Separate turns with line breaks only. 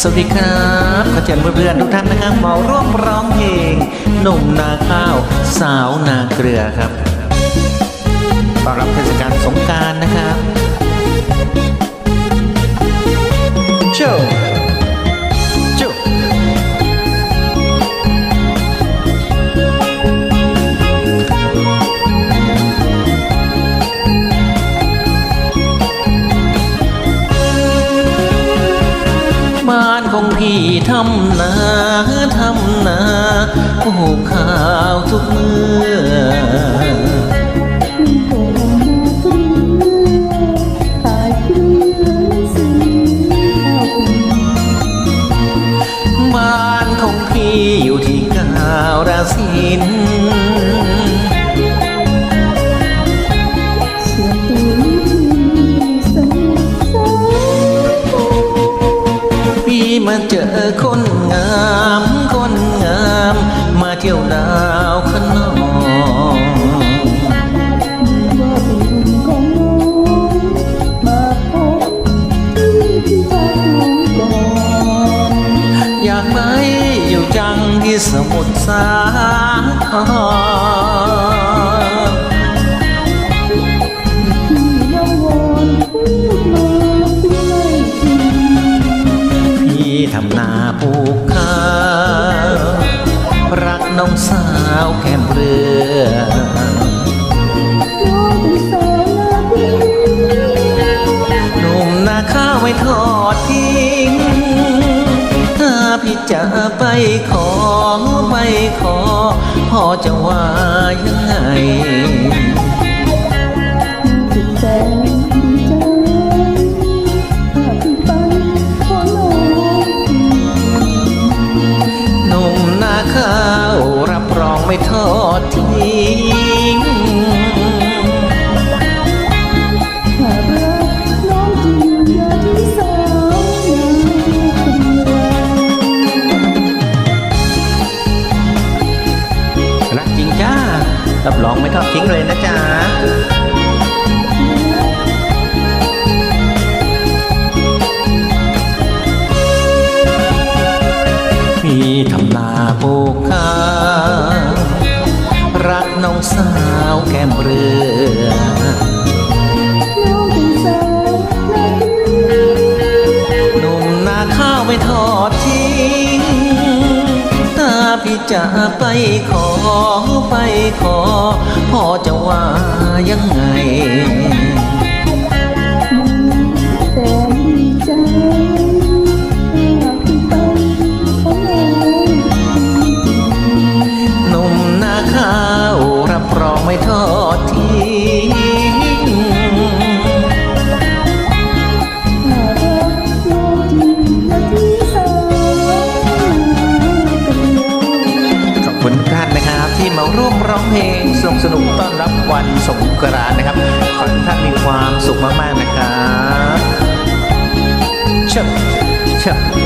สวัสดีครับขอเชิญเพื่อนๆทุกท่านนะครับมาร่วมร้องเพลงหนุ่มนาข้าว สาวนาเกลือครับต้อนรับเทศกาลสงการนะครับ ทำนาทำนาปลูกข้าวทุกเมื่อบ้านของพี่อยู่ที่กาวราสิน มาเจอคนงามคนงาม มาเที่ยวดาวขนองอยากไปอยู่จังที่สมุทรสาครูกข้ารักน้องสาวแก้มเรือหนุ่มนาข้าวไม่ทอดทิ้ง ถ้าพี่จะไปขอไปขอพ่อจะว่ายังไง รับรองไม่ทอดทิ้งเลยนะจ๊ะพี่ทำนาปลูกข้ารักน้องสาวแก้มเรือ จะไปขอไปขอพ่อจะว่ายังไง สงกรานต์นะครับ ขอให้ทุกท่านมีความสุขมาก ๆ นะครับเชิญเชิบ